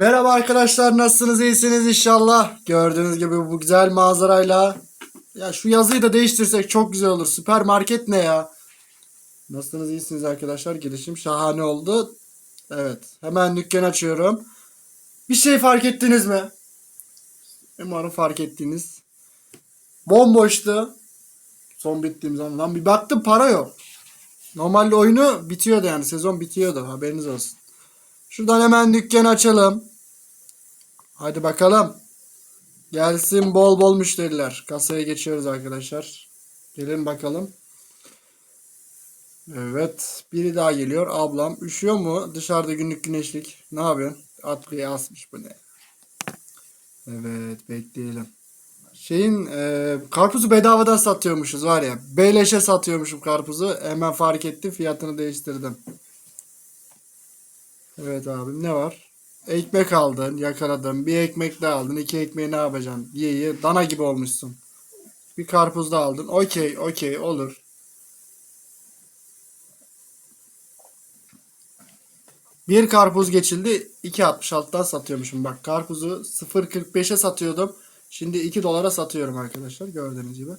Merhaba arkadaşlar nasılsınız iyisiniz inşallah. Gördüğünüz gibi bu güzel manzarayla. Ya şu yazıyı da değiştirsek çok güzel olur. Süpermarket ne ya? Nasılsınız iyisiniz arkadaşlar. Girişim şahane oldu. Evet hemen dükkan açıyorum. Bir şey fark ettiniz mi? Umarım fark ettiniz. Bomboştu. Son bittiğim zaman. Lan bir baktım para yok. Normalde oyunu bitiyordu yani. Sezon bitiyordu. Haberiniz olsun. Şuradan hemen dükkan açalım. Hadi bakalım. Gelsin bol bol müşteriler. Kasaya geçiyoruz arkadaşlar. Gelin bakalım. Evet. Biri daha geliyor. Ablam. Üşüyor mu? Dışarıda günlük güneşlik. Ne yapıyorsun? Atkıyı asmış bu ne? Evet. Bekleyelim. Şeyin e, karpuzu bedavadan satıyormuşuz var ya. Beleşe satıyormuşum karpuzu. Hemen fark ettim. Fiyatını değiştirdim. Evet abim ne var? Ekmek aldın, yakaladın. Bir ekmek daha aldın. iki ekmeği ne yapacaksın? Ye ye. Dana gibi olmuşsun. Bir karpuz da aldın. Okey, okey olur. Bir karpuz geçildi. 2.66'dan satıyormuşum. Bak karpuzu 0.45'e satıyordum. Şimdi 2 dolara satıyorum arkadaşlar. Gördüğünüz gibi.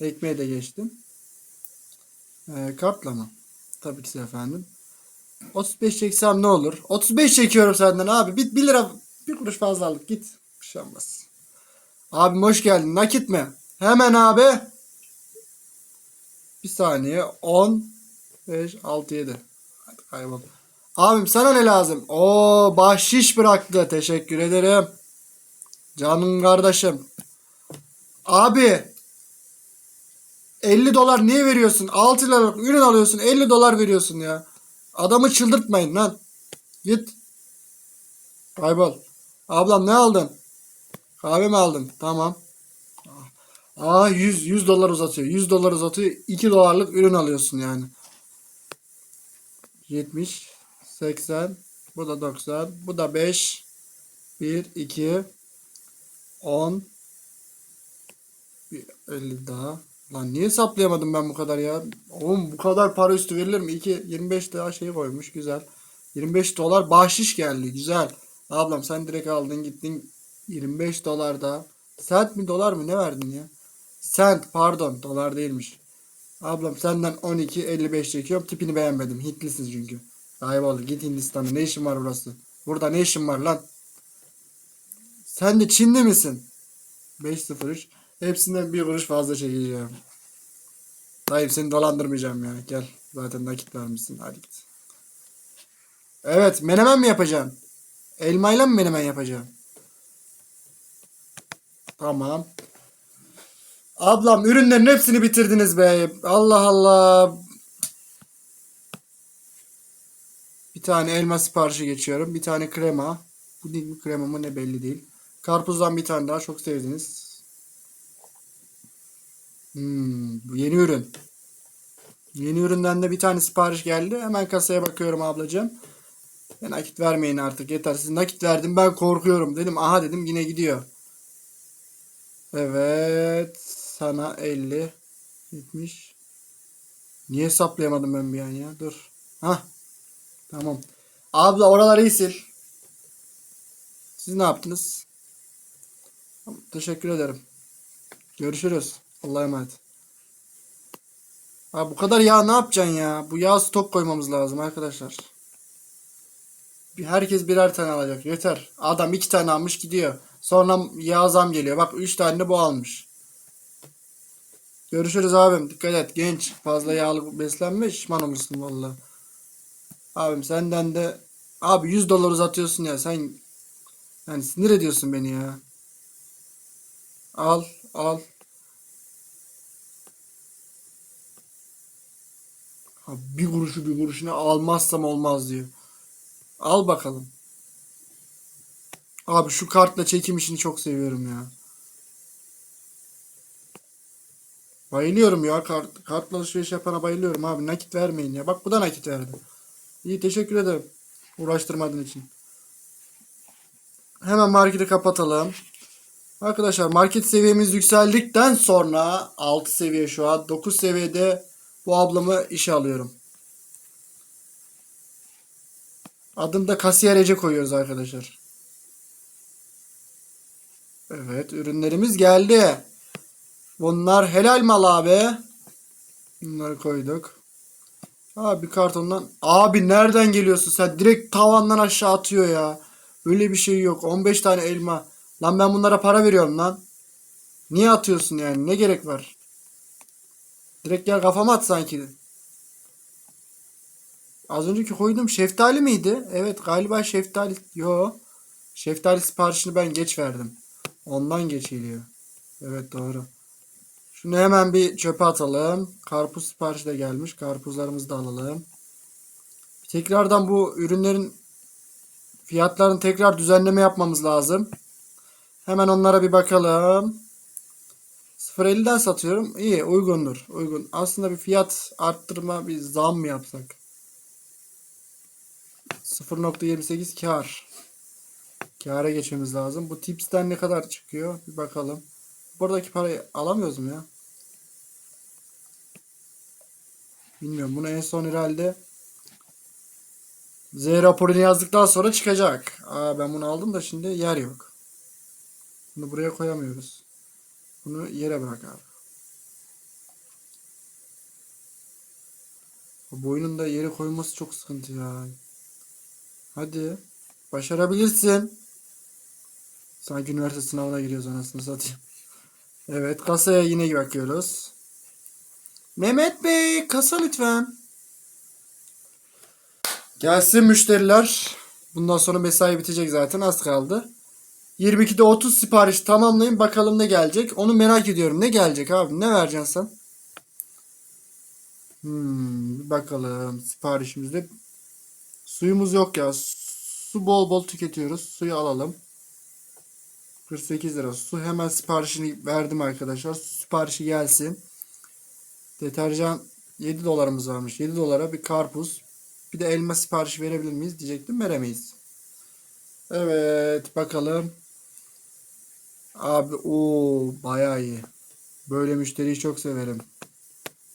Ekmeği de geçtim. Ee, kartla mı? Tabii ki efendim. 35 çeksem ne olur? 35 çekiyorum senden abi. Bir, 1 lira bir kuruş fazla aldık git. Bir şey olmaz. Abim hoş geldin. Nakit mi? Hemen abi. Bir saniye. 10 5 6 7. Hadi kaybol. Abim sana ne lazım? Oo bahşiş bıraktı. Teşekkür ederim. Canım kardeşim. Abi 50 dolar niye veriyorsun? 6 liralık ürün alıyorsun 50 dolar veriyorsun ya. Adamı çıldırtmayın lan. Git. Kaybol. Ablam ne aldın? Kahve mi aldın? Tamam. Aa 100 100 dolar uzatıyor. 100 dolar uzatıyor. 2 dolarlık ürün alıyorsun yani. 70 80 bu da 90 bu da 5 1 2 10 bir 50 daha. Lan niye hesaplayamadım ben bu kadar ya? Oğlum bu kadar para üstü verilir mi? 2 25 daha şey koymuş güzel. 25 dolar bahşiş geldi güzel. Ablam sen direkt aldın gittin 25 dolar da. Sent mi dolar mı ne verdin ya? Sent pardon dolar değilmiş. Ablam senden 12 55 çekiyorum tipini beğenmedim. Hintlisin çünkü. Kaybol git Hindistan'a ne işin var burası? Burada ne işin var lan? Sen de Çinli misin? 503 Hepsinden bir kuruş fazla çekeceğim. Dayım seni dolandırmayacağım ya. Gel. Zaten nakit vermişsin. Hadi git. Evet. Menemen mi yapacaksın? Elmayla mı menemen yapacaksın? Tamam. Ablam ürünlerin hepsini bitirdiniz be. Allah Allah. Bir tane elma siparişi geçiyorum. Bir tane krema. Bu değil mi krema mı ne belli değil. Karpuzdan bir tane daha çok sevdiniz. Hmm, bu yeni ürün. Yeni üründen de bir tane sipariş geldi. Hemen kasaya bakıyorum ablacığım. Ya nakit vermeyin artık yeter. Siz nakit verdim ben korkuyorum. Dedim aha dedim yine gidiyor. Evet. Sana 50. 70. Niye hesaplayamadım ben bir an ya? Dur. Hah. Tamam. Abla oraları iyi sil. Siz ne yaptınız? Teşekkür ederim. Görüşürüz. Allah'a emanet. Abi bu kadar yağ ne yapacaksın ya? Bu yağ stok koymamız lazım arkadaşlar. Bir- Herkes birer tane alacak. Yeter. Adam iki tane almış gidiyor. Sonra yağ zam geliyor. Bak üç tane bu almış. Görüşürüz abim. Dikkat et genç. Fazla yağlı beslenme şişman olursun valla. Abim senden de abi 100 dolar uzatıyorsun ya sen yani sinir ediyorsun beni ya. Al al. Bir kuruşu bir kuruşuna almazsam olmaz diyor. Al bakalım. Abi şu kartla çekim işini çok seviyorum ya. Bayılıyorum ya kart, kartla alışveriş yapana bayılıyorum abi. Nakit vermeyin ya. Bak bu da nakit verdi. İyi teşekkür ederim. Uğraştırmadığın için. Hemen marketi kapatalım. Arkadaşlar market seviyemiz yükseldikten sonra 6 seviye şu an 9 seviyede bu ablamı işe alıyorum. Adını da kasiyer Ece koyuyoruz arkadaşlar. Evet ürünlerimiz geldi. Bunlar helal mal abi. Bunları koyduk. Abi kartondan. Abi nereden geliyorsun sen? Direkt tavandan aşağı atıyor ya. Öyle bir şey yok. 15 tane elma. Lan ben bunlara para veriyorum lan. Niye atıyorsun yani? Ne gerek var? Direkt gel kafama at sanki. Az önceki koyduğum şeftali miydi? Evet galiba şeftali. Yo. Şeftali siparişini ben geç verdim. Ondan geç geliyor. Evet doğru. Şunu hemen bir çöpe atalım. Karpuz siparişi de gelmiş. Karpuzlarımızı da alalım. Tekrardan bu ürünlerin fiyatlarını tekrar düzenleme yapmamız lazım. Hemen onlara bir bakalım. 0.50'den satıyorum. İyi uygundur. Uygun. Aslında bir fiyat arttırma bir zam mı yapsak? 0.28 kar. Kâra geçmemiz lazım. Bu tipsten ne kadar çıkıyor? Bir bakalım. Buradaki parayı alamıyoruz mu ya? Bilmiyorum. Bunu en son herhalde Z raporunu yazdıktan sonra çıkacak. Aa ben bunu aldım da şimdi yer yok. Bunu buraya koyamıyoruz. Bunu yere bırak abi. Bu boynun yere koyması çok sıkıntı ya. Hadi. Başarabilirsin. Sanki üniversite sınavına giriyoruz anasını satayım. Evet kasaya yine bakıyoruz. Mehmet Bey kasa lütfen. Gelsin müşteriler. Bundan sonra mesai bitecek zaten az kaldı. 22'de 30 sipariş tamamlayın bakalım ne gelecek. Onu merak ediyorum. Ne gelecek abi? Ne vereceksin sen? Hmm, bakalım siparişimizde. Suyumuz yok ya. Su bol bol tüketiyoruz. Suyu alalım. 48 lira. Su hemen siparişini verdim arkadaşlar. Siparişi gelsin. Deterjan 7 dolarımız varmış. 7 dolara bir karpuz. Bir de elma siparişi verebilir miyiz diyecektim. Veremeyiz. Evet bakalım. Abi o bayağı iyi. Böyle müşteriyi çok severim.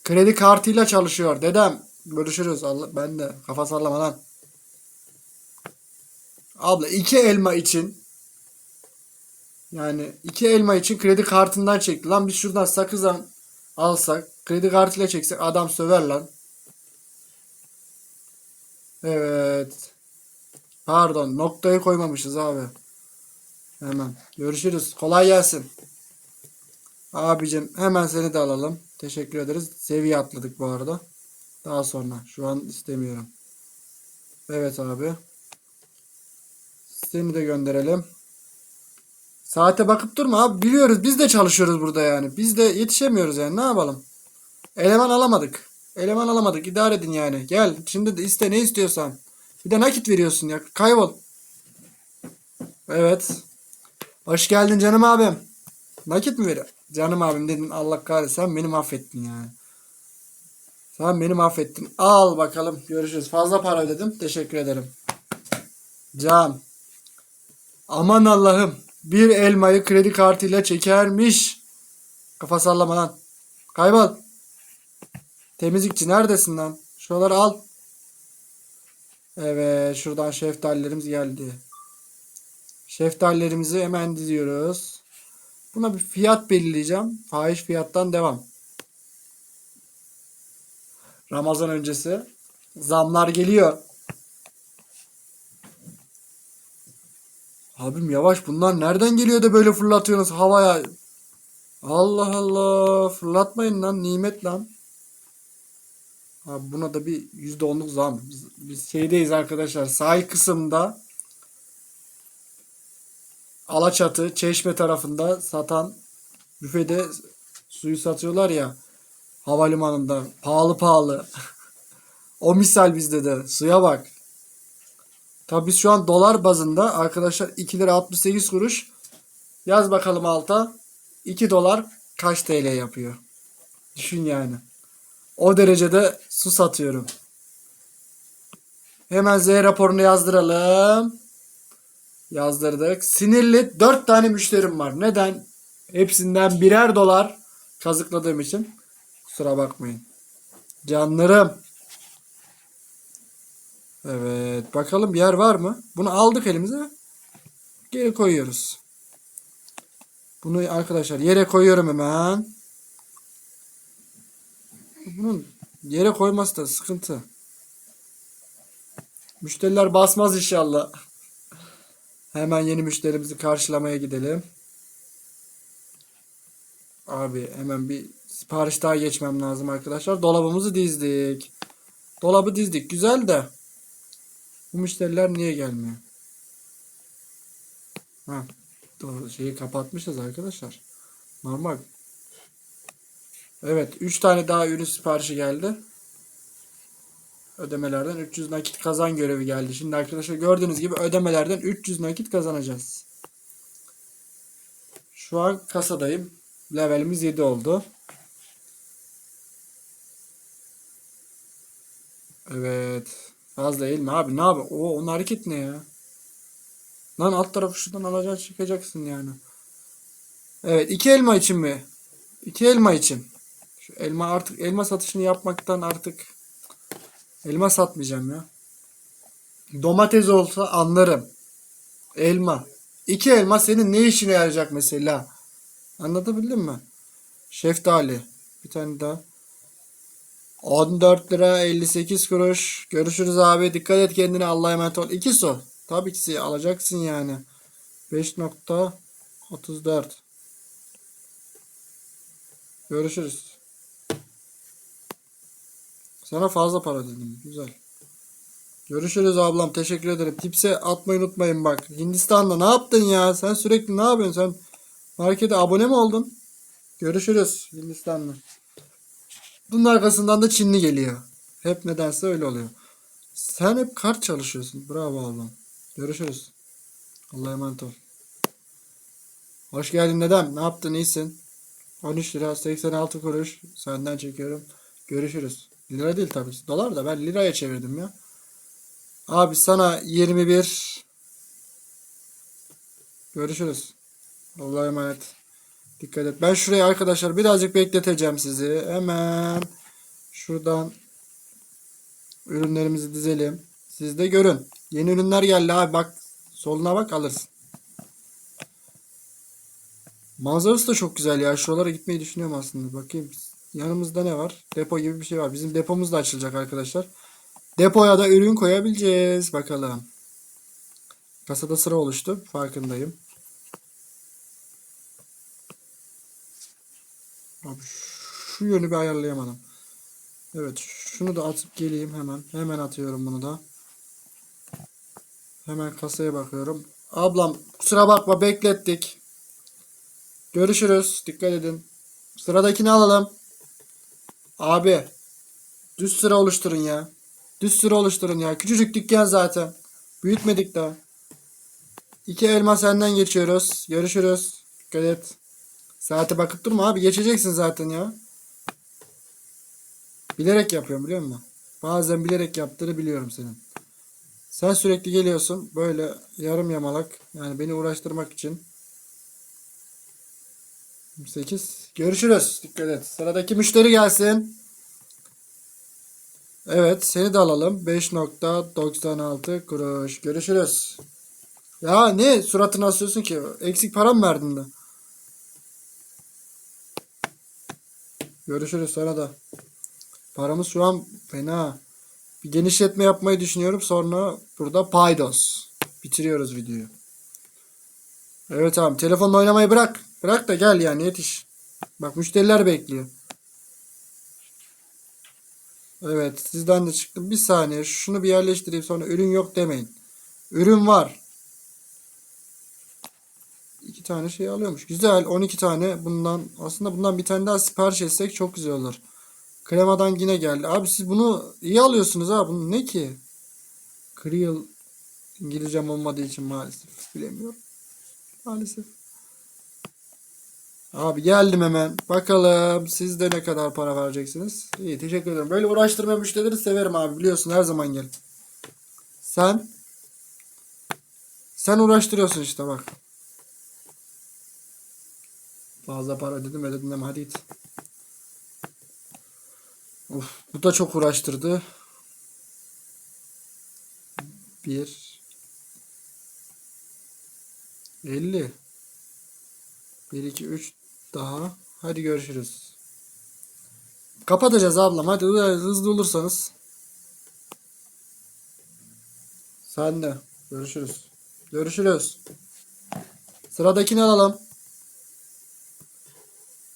Kredi kartıyla çalışıyor dedem. Görüşürüz. Allah, ben de kafa sallama lan. Abla iki elma için yani iki elma için kredi kartından çekti. Lan biz şuradan sakızdan alsak kredi kartıyla çeksek adam söver lan. Evet. Pardon noktayı koymamışız abi. Hemen. Görüşürüz. Kolay gelsin. Abicim hemen seni de alalım. Teşekkür ederiz. Seviye atladık bu arada. Daha sonra. Şu an istemiyorum. Evet abi. Seni de gönderelim. Saate bakıp durma abi. Biliyoruz biz de çalışıyoruz burada yani. Biz de yetişemiyoruz yani. Ne yapalım? Eleman alamadık. Eleman alamadık. İdare edin yani. Gel. Şimdi de iste ne istiyorsan. Bir de nakit veriyorsun ya. Kaybol. Evet. Hoş geldin canım abim. Nakit mi veriyor? Canım abim dedin Allah kahretsin sen beni mahvettin yani. Sen beni mahvettin. Al bakalım görüşürüz. Fazla para ödedim. Teşekkür ederim. Can. Aman Allah'ım. Bir elmayı kredi kartıyla çekermiş. Kafa sallama lan. Kaybol. Temizlikçi neredesin lan? Şuraları al. Evet şuradan şeftalilerimiz geldi. Şeftalilerimizi hemen diziyoruz. Buna bir fiyat belirleyeceğim. Fahiş fiyattan devam. Ramazan öncesi. Zamlar geliyor. Abim yavaş bunlar nereden geliyor da böyle fırlatıyorsunuz havaya? Allah Allah fırlatmayın lan nimet lan. Abi buna da bir %10'luk zam. Biz şeydeyiz arkadaşlar sahil kısımda Alaçatı, Çeşme tarafında satan büfede suyu satıyorlar ya havalimanında pahalı pahalı. o misal bizde de suya bak. Tabi biz şu an dolar bazında arkadaşlar 2 lira 68 kuruş. Yaz bakalım alta 2 dolar kaç TL yapıyor. Düşün yani. O derecede su satıyorum. Hemen Z raporunu yazdıralım. Yazdırdık. Sinirli 4 tane müşterim var. Neden? Hepsinden birer dolar kazıkladığım için. Kusura bakmayın. Canlarım. Evet. Bakalım yer var mı? Bunu aldık elimize. Geri koyuyoruz. Bunu arkadaşlar yere koyuyorum hemen. Bunun yere koyması da sıkıntı. Müşteriler basmaz inşallah. Hemen yeni müşterimizi karşılamaya gidelim. Abi hemen bir sipariş daha geçmem lazım arkadaşlar. Dolabımızı dizdik. Dolabı dizdik. Güzel de. Bu müşteriler niye gelmiyor? Ha, şeyi kapatmışız arkadaşlar. Normal. Evet, 3 tane daha ürün siparişi geldi. Ödemelerden 300 nakit kazan görevi geldi. Şimdi arkadaşlar gördüğünüz gibi ödemelerden 300 nakit kazanacağız. Şu an kasadayım. Levelimiz 7 oldu. Evet. Fazla eğilme abi. Ne abi? O onun hareket ne ya? Lan alt tarafı şuradan alacaksın çıkacaksın yani. Evet. iki elma için mi? İki elma için. Şu elma artık elma satışını yapmaktan artık elma satmayacağım ya. Domates olsa anlarım. Elma. İki elma senin ne işine yarayacak mesela? Anlatabildim mi? Şeftali. Bir tane daha. 14 lira 58 kuruş. Görüşürüz abi. Dikkat et kendine. Allah'a emanet ol. 2 su. Tabii ki alacaksın yani. 5.34 Görüşürüz. Sana fazla para dedim. Güzel. Görüşürüz ablam. Teşekkür ederim. Tipse atmayı unutmayın bak. Hindistan'da ne yaptın ya? Sen sürekli ne yapıyorsun? Sen markete abone mi oldun? Görüşürüz Hindistan'da. Bunun arkasından da Çinli geliyor. Hep nedense öyle oluyor. Sen hep kart çalışıyorsun. Bravo ablam. Görüşürüz. Allah'a emanet ol. Hoş geldin dedem. Ne yaptın? İyisin. 13 lira 86 kuruş. Senden çekiyorum. Görüşürüz. Lira değil tabii. Dolar da ben liraya çevirdim ya. Abi sana 21. Görüşürüz. Allah'a emanet. Dikkat et. Ben şurayı arkadaşlar birazcık bekleteceğim sizi. Hemen şuradan ürünlerimizi dizelim. Siz de görün. Yeni ürünler geldi abi. Bak soluna bak alırsın. Manzarası da çok güzel ya. Şuralara gitmeyi düşünüyorum aslında. Bakayım. Yanımızda ne var? Depo gibi bir şey var. Bizim depomuz da açılacak arkadaşlar. Depoya da ürün koyabileceğiz. Bakalım. Kasada sıra oluştu. Farkındayım. Abi şu yönü bir ayarlayamadım. Evet şunu da atıp geleyim hemen. Hemen atıyorum bunu da. Hemen kasaya bakıyorum. Ablam kusura bakma beklettik. Görüşürüz. Dikkat edin. Sıradakini alalım. Abi. Düz sıra oluşturun ya. Düz sıra oluşturun ya. Küçücük dükkan zaten. Büyütmedik daha. İki elma senden geçiyoruz. Görüşürüz. Dikkat et. Saate bakıp durma abi. Geçeceksin zaten ya. Bilerek yapıyorum biliyor musun? Bazen bilerek yaptığını biliyorum senin. Sen sürekli geliyorsun. Böyle yarım yamalak. Yani beni uğraştırmak için. 8. Görüşürüz. Dikkat et. Sıradaki müşteri gelsin. Evet seni de alalım. 5.96 kuruş. Görüşürüz. Ya ne suratını asıyorsun ki? Eksik param verdin de? Görüşürüz sana da. Paramız şu an fena. Bir genişletme yapmayı düşünüyorum. Sonra burada paydos. Bitiriyoruz videoyu. Evet abi telefonla oynamayı bırak. Bırak da gel yani yetiş. Bak müşteriler bekliyor. Evet sizden de çıktım. Bir saniye şunu bir yerleştireyim sonra ürün yok demeyin. Ürün var. İki tane şey alıyormuş. Güzel 12 tane bundan aslında bundan bir tane daha sipariş etsek çok güzel olur. Kremadan yine geldi. Abi siz bunu iyi alıyorsunuz ha. Bunu ne ki? Creole İngilizcem olmadığı için maalesef bilemiyorum. Maalesef. Abi geldim hemen. Bakalım siz de ne kadar para vereceksiniz? İyi teşekkür ederim. Böyle uğraştırma müşterileri severim abi biliyorsun her zaman gel. Sen sen uğraştırıyorsun işte bak. Fazla para dedim ödedim deme hadi git. Of, bu da çok uğraştırdı. Bir. 50. 1 2 3 daha. Hadi görüşürüz. Kapatacağız ablam. Hadi hızlı olursanız. Sen de. Görüşürüz. Görüşürüz. Sıradakini alalım.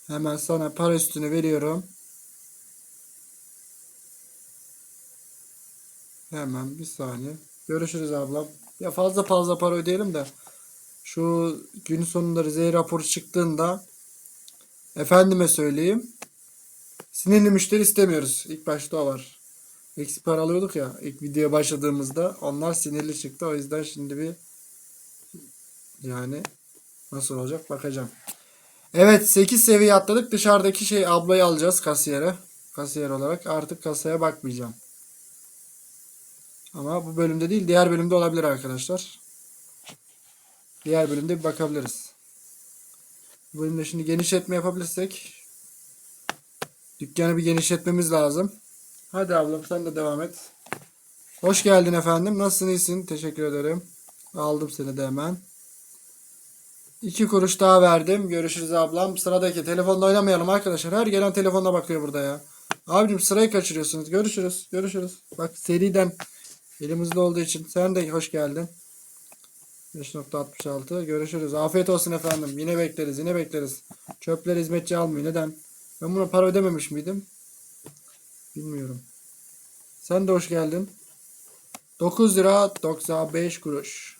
Hemen sana para üstünü veriyorum. Hemen bir saniye. Görüşürüz ablam. Ya fazla fazla para ödeyelim de şu gün sonunda Rize raporu çıktığında efendime söyleyeyim sinirli müşteri istemiyoruz. İlk başta o var. Eksik para alıyorduk ya ilk videoya başladığımızda onlar sinirli çıktı. O yüzden şimdi bir yani nasıl olacak bakacağım. Evet 8 seviye atladık. Dışarıdaki şey ablayı alacağız kasiyere. Kasiyer olarak artık kasaya bakmayacağım. Ama bu bölümde değil diğer bölümde olabilir arkadaşlar. Diğer bölümde bir bakabiliriz. Bu bölümde şimdi genişletme yapabilirsek dükkanı bir genişletmemiz lazım. Hadi ablam sen de devam et. Hoş geldin efendim. Nasılsın iyisin? Teşekkür ederim. Aldım seni de hemen. İki kuruş daha verdim. Görüşürüz ablam. Sıradaki telefonla oynamayalım arkadaşlar. Her gelen telefonla bakıyor burada ya. Abicim sırayı kaçırıyorsunuz. Görüşürüz. Görüşürüz. Bak seriden elimizde olduğu için sen de hoş geldin. 5.66 görüşürüz. Afiyet olsun efendim. Yine bekleriz. Yine bekleriz. Çöpler hizmetçi almıyor. Neden? Ben buna para ödememiş miydim? Bilmiyorum. Sen de hoş geldin. 9 lira 95 kuruş.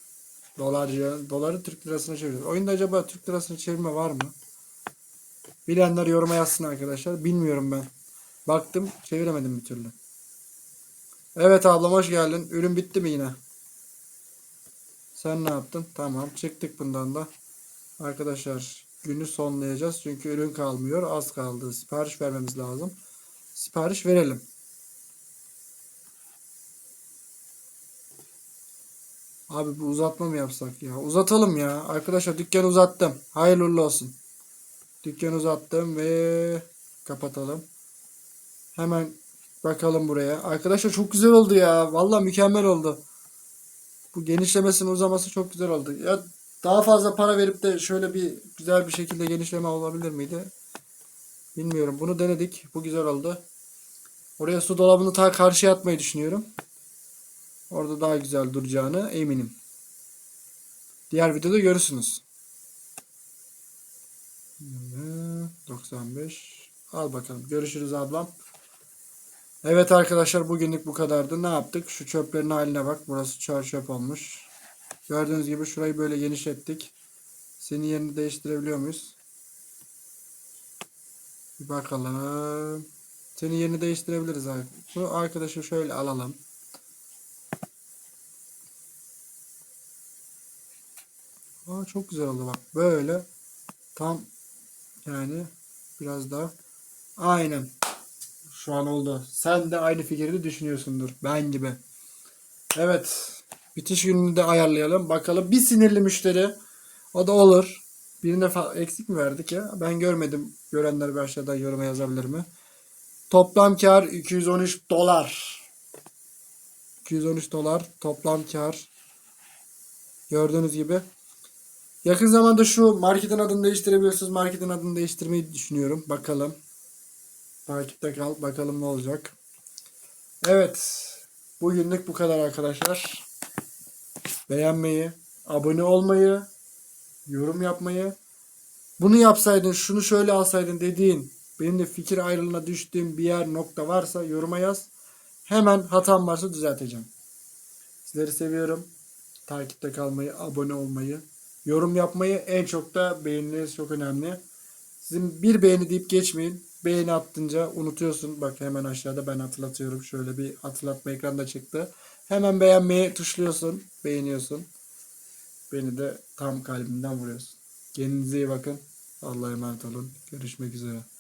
Dolarcı. Doları Türk lirasına çeviriyoruz. Oyunda acaba Türk lirasına çevirme var mı? Bilenler yoruma yazsın arkadaşlar. Bilmiyorum ben. Baktım çeviremedim bir türlü. Evet ablam hoş geldin. Ürün bitti mi yine? Sen ne yaptın? Tamam çıktık bundan da. Arkadaşlar günü sonlayacağız. Çünkü ürün kalmıyor. Az kaldı. Sipariş vermemiz lazım. Sipariş verelim. Abi bu uzatma mı yapsak ya? Uzatalım ya. Arkadaşlar dükkanı uzattım. Hayırlı olsun. Dükkanı uzattım ve kapatalım. Hemen bakalım buraya. Arkadaşlar çok güzel oldu ya. Vallahi mükemmel oldu. Bu genişlemesinin uzaması çok güzel oldu. Ya daha fazla para verip de şöyle bir güzel bir şekilde genişleme olabilir miydi? Bilmiyorum. Bunu denedik. Bu güzel oldu. Oraya su dolabını ta karşıya atmayı düşünüyorum. Orada daha güzel duracağını eminim. Diğer videoda görürsünüz. 95. Al bakalım. Görüşürüz ablam. Evet arkadaşlar bugünlük bu kadardı. Ne yaptık? Şu çöplerin haline bak. Burası çöp çöp olmuş. Gördüğünüz gibi şurayı böyle genişlettik. Senin yerini değiştirebiliyor muyuz? Bir bakalım. Senin yerini değiştirebiliriz abi. Bu arkadaşı şöyle alalım. Aa, çok güzel oldu bak. Böyle tam yani biraz daha aynen şu an oldu. Sen de aynı fikirde düşünüyorsundur. Ben gibi. Evet. Bitiş gününü de ayarlayalım. Bakalım bir sinirli müşteri. O da olur. Birine eksik mi verdik ya? Ben görmedim. Görenler bir aşağıda yoruma yazabilir mi? Toplam kar 213 dolar. 213 dolar toplam kar. Gördüğünüz gibi. Yakın zamanda şu marketin adını değiştirebiliyorsunuz. Marketin adını değiştirmeyi düşünüyorum. Bakalım. Takipte kal. Bakalım ne olacak. Evet. Bugünlük bu kadar arkadaşlar. Beğenmeyi, abone olmayı, yorum yapmayı. Bunu yapsaydın, şunu şöyle alsaydın dediğin, benim de fikir ayrılığına düştüğüm bir yer nokta varsa yoruma yaz. Hemen hatam varsa düzelteceğim. Sizleri seviyorum. Takipte kalmayı, abone olmayı, yorum yapmayı en çok da beğeniniz çok önemli. Sizin bir beğeni deyip geçmeyin. Beğeni attınca unutuyorsun. Bak hemen aşağıda ben hatırlatıyorum. Şöyle bir hatırlatma ekranda çıktı. Hemen beğenmeyi tuşluyorsun. Beğeniyorsun. Beni de tam kalbimden vuruyorsun. Kendinize iyi bakın. Allah'a emanet olun. Görüşmek üzere.